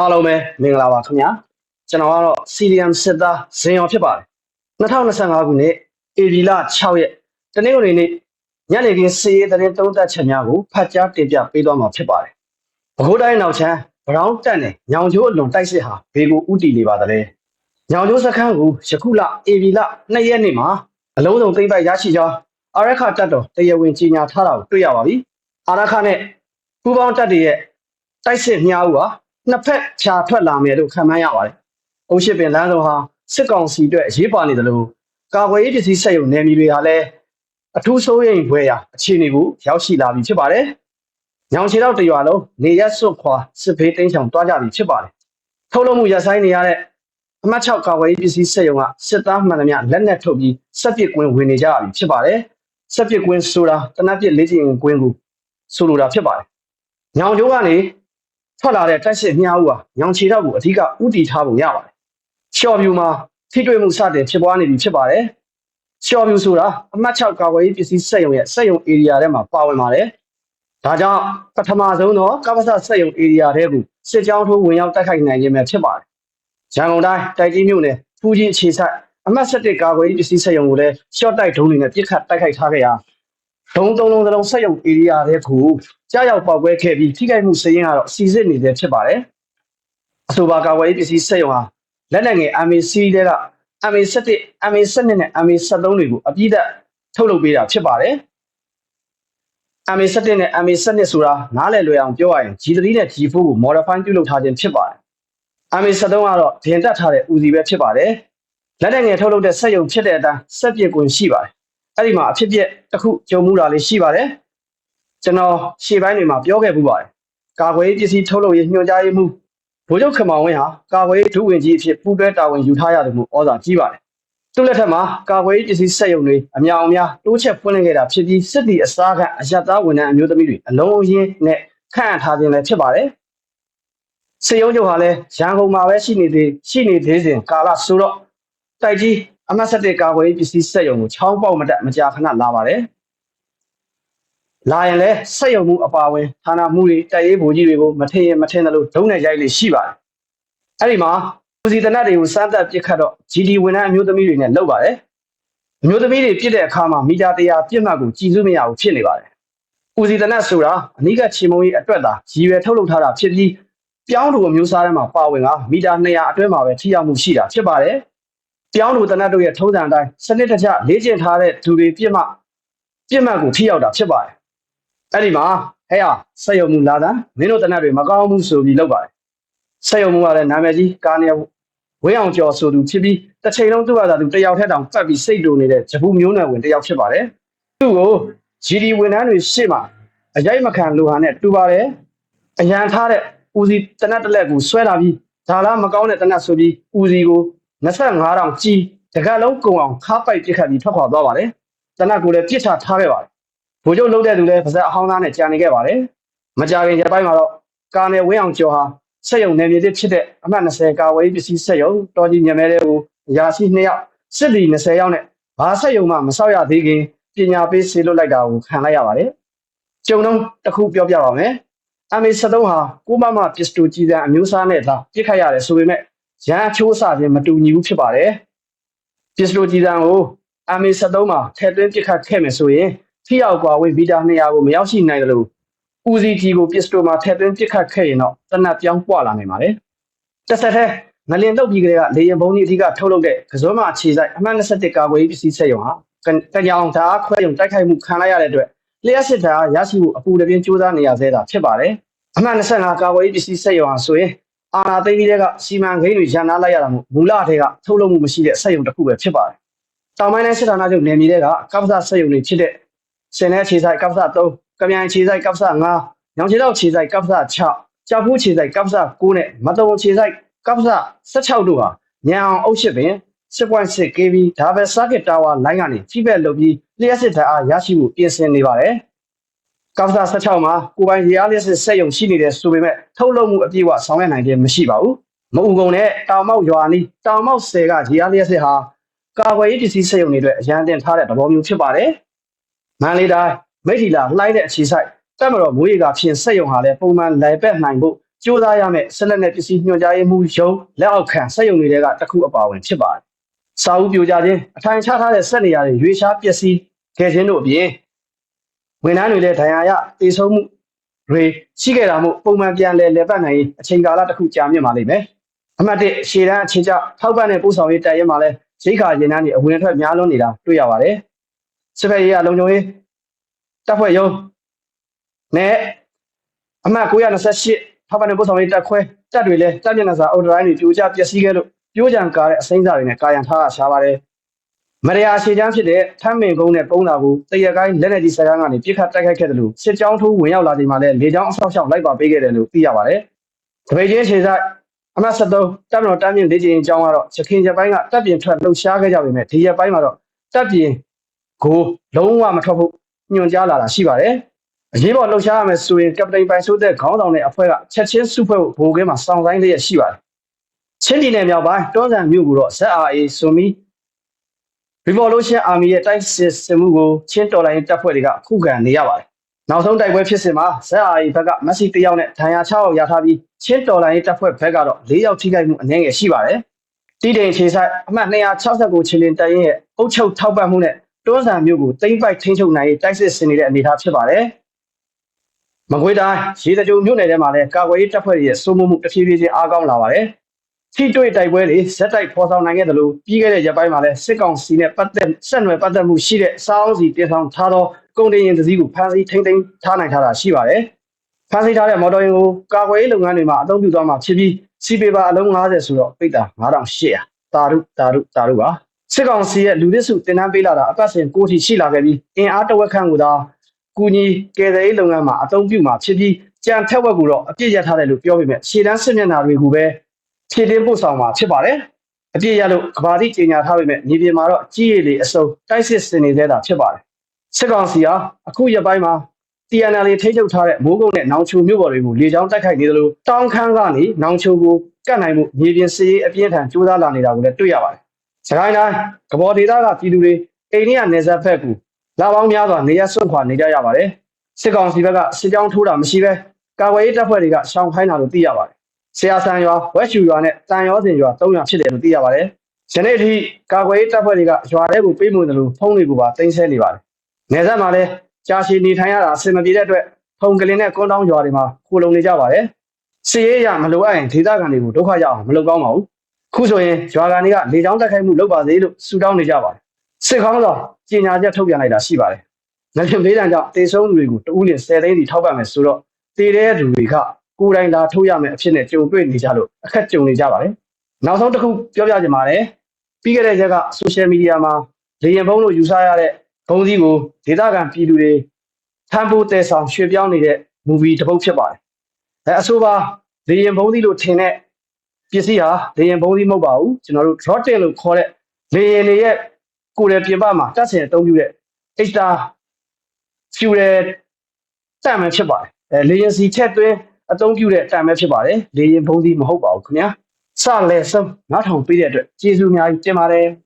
အားလုံးပဲမင်္ဂလာပါခင်ဗျာကျွန်တော်ကတော့ CDM စစ်သားဇင်ရောဖြစ်ပါတယ်2025ခုနှစ်ဧပြီလ6ရက်တနင်္ဂနွေနေ့ညနေခင်းစီရေးသတင်းသုံးသပ်ချက်များကိုဖတ်ကြားတင်ပြပေးသွားမှာဖြစ်ပါတယ်ဘကိုးတိုင်းနောက်ချမ်းဘရောင်းတက်နေညောင်ကျိုးအလွန်တိုက်စစ်ဟာဘေကိုဥတီနေပါသလဲညောင်ကျိုးစခန်းကိုယခုလဧပြီလ2ရက်နေ့မှာအလုံးစုံသိမ့်ပိုက်ရရှိကြောင်းအာရခတက်တော်တရားဝင်ကြီးညာထားတာကိုတွေ့ရပါပြီအာရခနဲ့ပူပေါင်းတက်တွေရဲ့တိုက်စစ်များဦးဟာ နှစ်ဖက်ဖြာထွက်လာမယ်လို့ခန့်မှန်းရပါတယ်။အုပ်ရှိပင်လမ်းဆောင်ဟာစစ်ကောင်စီအတွက်အရေးပါနေတယ်လို့ကာကွယ်ရေးပစ္စည်းစက်ရုံနယ်မြေတွေဟာလည်းအထူးဆိုးရိမ်ဖွယ်ရာအခြေအနေကိုရောက်ရှိလာပြီဖြစ်ပါတယ်။ညောင်ချေတော့တရွာလုံးနေရက်စွတ်ခွာစစ်ဖေးတင်းချောင်တွားကြပြီဖြစ်ပါတယ်။ထုတ်လုပ်မှုရပ်ဆိုင်းနေရတဲ့အမှတ်6ကာကွယ်ရေးပစ္စည်းစက်ရုံကစစ်သားမှန်သမျှလက်နက်ထုတ်ပြီးစက်ပစ်ကွင်းဝင်နေကြပြီဖြစ်ပါတယ်။စက်ပစ်ကွင်းဆိုတာတနက်ပစ်လေးချင်ကွင်းကိုဆိုလိုတာဖြစ်ပါတယ်။ညောင်ကျိုးကနေ ထွက်လာတဲ့တိုက်စစ်မြားဦးဟာညောင်ချေတော့ကိုအဓိကဥတီထားပုံရပါတယ်။ချော်ပြူမှာထိတွေ့မှုစတင်ဖြစ်ပွားနေပြီဖြစ်ပါတယ်။ချော်ပြူဆိုတာအမှတ်6ကာကွယ်ရေးပစ္စည်းစက်ရုံရဲ့စက်ရုံ area ထဲမှာပါဝင်ပါတယ်။ဒါကြောင့်ပထမဆုံးတော့ကပ္ပစစက်ရုံ area ထဲကိုစစ်ကြောင်းထိုးဝင်ရောက်တိုက်ခိုက်နိုင်ခြင်းပဲဖြစ်ပါတယ်။ရန်ကုန်တိုင်းတိုက်ကြီးမြို့နယ်ဖူးကြီးအခြေဆိုင်အမှတ်7ကာကွယ်ရေးပစ္စည်းစက်ရုံကိုလည်း short တိုက်ဒုံးတွေနဲ့ပြစ်ခတ်တိုက်ခိုက်ထားခဲ့ရာ ဒုံသုံးလုံးသလုံးစက်ရုံ area တွေကိုကြားရောက်ပေါက်ကွဲခဲ့ပြီးထိခိုက်မှုစရင်းကတော့စီစစ်နေသေးဖြစ်ပါတယ်။အဆိုပါကာကွယ်ရေးပစ္စည်းစက်ရုံဟာလက်နက်ငယ် MAC တွေက MA7 MA7 နဲ့ MA73 တွေကိုအပြည့်အထုတ်လုပ်ပေးတာဖြစ်ပါတယ်။ MA7 နဲ့ MA7 ဆိုတာနားလည်လွယ်အောင်ပြောရရင် G3 နဲ့ G4 ကို modify ပြုလုပ်ထားခြင်းဖြစ်ပါတယ်။ MA73 ကတော့ဒင်တက်ထားတဲ့ဦးစီပဲဖြစ်ပါတယ်။လက်နက်ငယ်ထုတ်လုပ်တဲ့စက်ရုံဖြစ်တဲ့အတိုင်းစက်ပစ်ကွင်းရှိပါတယ်။ အဲ့ဒီမှာအဖြစ်ပြက်တစ်ခုကြုံမှုတာလေးရှိပါတယ်။ကျွန်တော်ရှေ့ပိုင်းတွေမှာပြောခဲ့ပူပါတယ်။ကာကွယ်ရေးပစ္စည်းထုတ်လုပ်ရေးညွှန်ကြားရေးမှူးဗိုလ်ချုပ်ခမောင်ဝင်းဟာကာကွယ်ရေးဒုဝန်ကြီးအဖြစ်ပူးတွဲတာဝန်ယူထားရတယ်လို့ဩဇာကြီးပါတယ်။သူ့လက်ထက်မှာကာကွယ်ရေးပစ္စည်းစက်ရုံတွေအများအများတိုးချက်ဖွင့်လှစ်ခဲ့တာဖြစ်ပြီးစစ်တီအစားခံအယက်သားဝန်ထမ်းအမျိုးသမီးတွေအလုံးအရင်းနဲ့ခန့်အပ်ထားခြင်းလည်းဖြစ်ပါတယ်။စေယုံချုပ်ဟာလည်းရန်ကုန်မှာပဲရှိနေသေးရှိနေသေးစဉ်ကာလဆိုတော့တိုက်ကြီး အမတ်ဆက်တဲ့ကာကွယ်ရေးပစ္စည်းစက်ရုံကိုချောင်းပေါက်မတက်မကြာခဏလာပါတယ်။လာရင်လည်းစက်ရုံမှုအပါဝင်ဌာနမှုတွေတိုက်ရေးဗိုလ်ကြီးတွေကိုမထင်ရင်မထင်တယ်လို့ဒုံနဲ့ရိုက်လေရှိပါတယ်။အဲ့ဒီမှာဦးစီတနတ်တွေကိုစမ်းသပ်ပစ်ခတ်တော့ GD ဝန်ထမ်းအမျိုးသမီးတွေနဲ့လုပ်ပါတယ်။အမျိုးသမီးတွေပြစ်တဲ့အခါမှာမီတာ100ပြစ်မှတ်ကိုကြည်စုမရဘူးဖြစ်နေပါတယ်။ဦးစီတနတ်ဆိုတာအနိကချေမုံကြီးအတွက်သာရည်ရွယ်ထုတ်လုပ်ထားတာဖြစ်ပြီးပြောင်းတူအမျိုးအစားထဲမှာပါဝင်ကမီတာ200အတွင်းမှာပဲထိရောက်မှုရှိတာဖြစ်ပါတယ်။ ပြောင်းတူတနတ်တို့ရဲ့ထုံးစံအတိုင်းစနစ်တကျလေ့ကျင့်ထားတဲ့သူတွေပြစ်မှပြစ်မှတ်ကိုထိရောက်တာဖြစ်ပါတယ်အဲ့ဒီမှာဟဲ့ရဆက်ယုံမှုလာတာမင်းတို့တနတ်တွေမကောင်းဘူးဆိုပြီးလောက်ပါတယ်ဆက်ယုံမှုကလည်းနာမည်ကြီးကာနေဝင်းအောင်ကျော်ဆိုသူဖြစ်ပြီးတစ်ချိန်လုံးသူ့ဘာသာသူတယောက်ထက်တောင်ပတ်ပြီးစိတ်တူနေတဲ့ဂျပူမျိုးနယ်ဝင်တယောက်ဖြစ်ပါတယ်သူ့ကို GD ဝန်ထမ်းတွေရှေ့မှာအရိုက်မခံလိုဟာနဲ့တူပါတယ်အရန်ထားတဲ့ဦးစီတနတ်တစ်လက်ကိုဆွဲလာပြီးဒါလားမကောင်းတဲ့တနတ်ဆိုပြီးဦးစီကို 25တောင်ကြီးတကက်လုံးကုံအောင်ခါပိုက်ပြစ်ခတ်ပြီးထွက်ခွာသွားပါတယ်တနတ်ကိုလည်းပြစ်ချထားခဲ့ပါတယ်ဗိုလ်ချုပ်လုပ်တဲ့သူလည်းပါဇက်အဟောင်းသားနဲ့ကြာနေခဲ့ပါတယ်မကြခင်ရက်ပိုင်းမှာတော့ကာနယ်ဝင်းအောင်ကျော်ဟာစက်ရုံနယ်မြေသစ်ဖြစ်တဲ့အမှတ်20ကာဝေးပစ္စည်းစက်ရုံတော်ကြီးမြမဲတဲ့ကိုရာရှိ2ယောက်စစ်သည်20ယောက်နဲ့ဘာစက်ရုံမှမဆောက်ရသေးခင်ပညာပေးဆေးလွတ်လိုက်တာကိုခံလိုက်ရပါတယ်ကျုံတော့တစ်ခုပြောပြပါမယ် MA73 ဟာကိုမမပစ္စတိုကြီးစံအမျိုးအစားနဲ့သာပြစ်ခတ်ရတယ်ဆိုပေမဲ့ ရန်အချိုးအဆချင်းမတူညီဘူးဖြစ်ပါတယ်ပစ္စလိုဂျီတန်ကို MA73 မှာထည့်သွင်းပစ်ခတ်ခဲ့မယ်ဆိုရင်ထိရောက်ကွာဝင်ဗီတာ200ကိုမရောက်ရှိနိုင်တယ်လို့ UZG ကိုပစ္စတိုမှာထည့်သွင်းပစ်ခတ်ခဲ့ရင်တော့တနက်ပြောင်းပွာလာနိုင်ပါတယ်တစ်ဆက်တည်းငလင်တုတ်ပြီးကလေးကလေရင်ဘုံကြီးအထိကထုတ်လုပ်တဲ့ကစွန်းမအခြေဆိုင်အမှန်27ကာကွယ်ရေးပစ္စည်းဆက်ရုံဟာကကြောင်ဓာခွဲရုံတိုက်ခိုက်မှုခံလိုက်ရတဲ့အတွက်လျှက်စစ်ဓာရရှိမှုအပူတပြင်းစူးစမ်းနေရသေးတာဖြစ်ပါတယ်အမှန်25ကာကွယ်ရေးပစ္စည်းဆက်ရုံဟာဆိုရင် အာနာသိန်းတွေကစီမံကိန်းတွေရန်နာလိုက်ရတာမို့မူလအထက်ကထုတ်လုပ်မှုမရှိတဲ့ဆက်ရုံတစ်ခုပဲဖြစ်ပါတယ်။တောင်ပိုင်းတိုင်းစစ်ဌာနချုပ်နယ်မြေတွေကကပ္ပစဆက်ရုံတွေဖြစ်တဲ့စင်တဲ့ခြေဆိုင်ကပ်ဆ3ကမြိုင်ခြေဆိုင်ကပ်ဆ5ညောင်ခြေတော့ခြေဆိုင်ကပ်ဆ6ကြောက်ဖူးခြေဆိုင်ကပ်ဆ9နဲ့မတုံခြေဆိုင်ကပ်ဆ16တို့ဟာညံအောင်အုပ်ရှစ်ပင်6.6 kV ဒါပဲ circuit tower လိုင်းကနေကြီးပဲလုပ်ပြီးလျှက်စစ်ဓာတ်အားရရှိမှုပြင်ဆင်နေပါတယ် ကပ်ဆ16မှာကိုပိုင်ရေအားလျှက်စစ်စက်ရုံရှိနေတဲ့ဆိုပေမဲ့ထုတ်လုပ်မှုအပြည့်အဝဆောင်ရွက်နိုင်ခြင်းမရှိပါဘူးမအူကုံနဲ့တောင်မောက်ရွာနီးတောင်မောက်ဆယ်ကရေအားလျှက်စစ်ဟာကာကွယ်ရေးပစ္စည်းစက်ရုံတွေအတွက်အရန်တင်ထားတဲ့သဘောမျိုးဖြစ်ပါတယ်မန္တလေးတိုင်းမိထီလာလှိုင်းတဲ့အခြေဆိုင်တက်မတော်မိုးရေကဖြင့်စက်ရုံဟာလည်းပုံမှန်လည်ပတ်နိုင်ဖို့ကြိုးစားရမယ့်ဆက်လက်နဲ့ပစ္စည်းညွှန်ကြားရေးမှုရုံးလက်အောက်ခံစက်ရုံတွေကတစ်ခုအပါအဝင်ဖြစ်ပါတယ်။စာအုပ်ပြိုကျခြင်းအထိုင်ချထားတဲ့စက်နေရာတွေရွေးရှားပျက်စီးခဲ့ခြင်းတို့အပြင် ဝန်ထမ်းတွေလည်းဒဏ်ရာရတေဆုံးမှုတွေရှိခဲ့တာမို့ပုံမှန်ပြန်လည်လက်ပတ်နိုင်ရေးအချိန်ကာလတစ်ခုကြာမြင့်ပါလိမ့်မယ်။အမှတ်၁ရှေ့တန်းအခြေချထောက်ပံ့တဲ့ပို့ဆောင်ရေးတပ်ရဲမှာလည်းရိခါရင်တန်းတွေအဝင်အထွက်များလွန်းနေတာတွေ့ရပါတယ်။စစ်ဖက်ရေးအလုံးစုံရေးတပ်ဖွဲ့ရုံးနဲ့အမှတ်928ထောက်ပံ့တဲ့ပို့ဆောင်ရေးတပ်ခွဲတပ်တွေလည်းတပ်မျက်နှာစာအုပ်တိုင်းတွေပြိုကျပျက်စီးခဲ့လို့ပြိုးကြံကားတဲ့အစိမ်းစားတွေနဲ့ကာယံထားရရှားပါတယ်။ မရယာရှေ့ချမ်းဖြစ်တဲ့ထမ်းမင်ကုန်းနဲ့ပုံးတာကိုတရကိုင်းလက်နက်ကြီးစကားကနေပြစ်ခတ်တိုက်ခိုက်ခဲ့တယ်လို့စစ်ကြောင်းထိုးဝင်ရောက်လာချိန်မှာလည်းလေကြောင်းအဆောက်အအုံလိုက်ပါပေးခဲ့တယ်လို့သိရပါတယ်။တပိတ်ချင်းခြေဆိုင်အမှတ်73တပ်မတော်တမ်းမြင့်လေ့ကျင့်ရေးအကြောင်းကတော့ရခိုင်ဂျပိုင်းကတပ်ပြင်ထွက်လှုပ်ရှားခဲ့ကြပေမဲ့ဒီရက်ပိုင်းမှာတော့တပ်ပြင်ကိုလုံးဝမထွက်ဖို့ညွှန်ကြားလာတာရှိပါတယ်။အရေးပေါ်လှုပ်ရှားရမယ်ဆိုရင်ကပတိန်ပိုင်ဆိုးတဲ့ခေါင်းဆောင်တဲ့အဖွဲ့ကချက်ချင်းစုဖွဲ့ဖို့ဘိုးကဲမှာစောင့်ဆိုင်လျက်ရှိပါတယ်။ချင်းပြည်နယ်မြောက်ပိုင်းတွန်းဆန်မြို့ကိုတော့ ZRA ဆိုမီ Revolution Army ရဲ့တိုက်စစ်စမှုကိုချင်းတော်လိုင်းတပ်ဖွဲ့တွေကခုခံနေရပါတယ်။နောက်ဆုံးတိုက်ပွဲဖြစ်စဉ်မှာ ZRA ဘက်ကမက်ဆီတယောက်နဲ့ဒဏ်ရာ6ယောက်ရထားပြီးချင်းတော်လိုင်းတပ်ဖွဲ့ဘက်ကတော့4ယောက်ထိခိုက်မှုအနည်းငယ်ရှိပါတယ်။တီးတိန်ခြေဆိုင်အမှတ်269ချင်းလင်းတပ်ရင်းရဲ့အုပ်ချုပ်ထောက်ပံ့မှုနဲ့တွန်းဆန်မြို့ကိုတိမ့်ပိုက်ထိန်းချုပ်နိုင်ရေးတိုက်စစ်ဆင်နေတဲ့အနေအထားဖြစ်ပါတယ်။မကွေးတိုင်းရေတကြုံမြို့နယ်ထဲမှာလည်းကာကွယ်ရေးတပ်ဖွဲ့တွေရဲ့စိုးမိုးမှုတဖြည်းဖြည်းချင်းအားကောင်းလာပါတယ်။ ထိတွေ့တိုက်ပွဲတွေဇက်တိုက်ဖော်ဆောင်နိုင်ခဲ့တယ်လို့ပြီးခဲ့တဲ့ရက်ပိုင်းမှာလည်းစစ်ကောင်စီနဲ့ပတ်သက်ဆက်နွယ်ပတ်သက်မှုရှိတဲ့စားအုံးစီတင်ဆောင်ထားသောကုန်တင်ရင်တစ်စီးကိုဖမ်းဆီးထိန်းသိမ်းထားနိုင်ထားတာရှိပါတယ်။ဖမ်းဆီးထားတဲ့မော်တော်ယာဉ်ကိုကာကွယ်ရေးလုပ်ငန်းတွေမှာအသုံးပြုသွားမှာဖြစ်ပြီးစီပေပါအလုံး90ဆိုတော့ပိတ်တာ9800တာရုတာရုတာရုပါစစ်ကောင်စီရဲ့လူသစ်စုတင်နန်းပေးလာတာအပတ်စဉ်ကိုထိရှိလာခဲ့ပြီးအင်အားတဝက်ခန့်ကိုသာကူညီကယ်ဆယ်ရေးလုပ်ငန်းမှာအသုံးပြုမှာဖြစ်ပြီးကြံထက်ဝက်ကိုတော့အပြည့်ရထားတယ်လို့ပြောပေမဲ့ရှေ့တန်းစစ်မျက်နှာတွေကိုပဲ ဖြည့်တင်းပို့ဆောင်မှာဖြစ်ပါတယ်အပြည့်ရလို့ကဘာတိကြေညာထားပေမဲ့မြေပြင်မှာတော့ကြီးရည်လေအစုံတိုက်စစ်စင်နေသေးတာဖြစ်ပါတယ်စစ်ကောင်စီဟာအခုရက်ပိုင်းမှာ TNL ထိန်းချုပ်ထားတဲ့မိုးကုတ်နဲ့နောင်ချိုမြို့ပေါ်တွေကိုလေကြောင်းတိုက်ခိုက်နေသလိုတောင်ခမ်းကနေနောင်ချိုကိုကတ်နိုင်မှုမြေပြင်စစ်ရေးအပြင်းထန်ကြိုးစားလာနေတာကိုလည်းတွေ့ရပါတယ်။စကိုင်းတိုင်းကဘော်ဒေသကပြည်သူတွေအိန္ဒိယနယ်စပ်ဘက်ကိုလာပေါင်းများစွာနေရစွန့်ခွာနေကြရပါတယ်။စစ်ကောင်စီဘက်ကစစ်ကြောင်းထိုးတာမရှိဘဲကာကွယ်ရေးတပ်ဖွဲ့တွေကရှောင်ခိုင်းတာလို့သိရပါတယ်။ ဆရာဆန်ရွာဝက်ရှူရွာနဲ့တန်ရောစင်ရွာ၃ရွာဖြစ်တယ်လို့သိရပါတယ်။ယနေ့ထိကာကွယ်ရေးတပ်ဖွဲ့တွေကရွာထဲကိုပေးမွေတယ်လို့ဖုံးတွေကိုပါတင်ဆက်နေပါတယ်။နယ်စပ်မှာလည်းကြာရှည်နေထိုင်ရတာအဆင်မပြေတဲ့အတွက်ဖုံကလင်းနဲ့ကွန်းတောင်းရွာတွေမှာခိုလုံနေကြပါတယ်။စီရေးရမလိုအပ်ရင်ဒေသခံတွေကိုဒုက္ခရောက်အောင်မလုပ်ကောင်းပါဘူး။ခုဆိုရင်ရွာကန်တွေကလေကြောင်းတိုက်ခိုက်မှုလုပ်ပါစေလို့ဆုတောင်းနေကြပါတယ်။စစ်ကောင်းဆောင်ကြေညာချက်ထုတ်ပြန်လိုက်တာရှိပါတယ်။လက်ဖြင့်လေးတန်းကြောင့်တေဆုံးသူတွေကိုတဦးလင်10သိန်းစီထောက်ပံ့မယ်ဆိုတော့တေတဲ့သူတွေက ကိုယ်တိုင်လာထုတ်ရမယ်အဖြစ်နဲ့ကြုံတွေ့နေကြလို့အခက်ကြုံနေကြပါတယ်။နောက်ဆုံးတစ်ခုပြောပြချင်ပါတယ်။ပြီးခဲ့တဲ့ရက်က social media မှာလေရင်ဘုံလို့ယူဆရတဲ့ဘုံစည်းကိုဒေသခံပြည်သူတွေထမ်းဖို့တဲဆောင်ရွှေ့ပြောင်းနေတဲ့ movie တစ်ပုဒ်ဖြစ်ပါတယ်။အဲအဆိုပါလေရင်ဘုံစည်းလို့ထင်တဲ့ပစ္စည်းဟာလေရင်ဘုံစည်းမဟုတ်ပါဘူး။ကျွန်တော်တို့ rotten လို့ခေါ်တဲ့လေရင်တွေရဲ့ကိုယ်ရပြင်ပမှာတက်ဆင်အသုံးပြုတဲ့ extra fuel တန်မယ်ဖြစ်ပါတယ်။အဲလေရင်စီချက်သွင်း အသုံးပြုတဲ့တန်ပဲဖြစ်ပါတယ်။လေရင်ဘုံစည်းမဟုတ်ပါဘူးခင်ဗျာ။စလဲဆုံး9000ပေးတဲ့အတွက်ကျေးဇူးအများကြီးတင်ပါတယ်။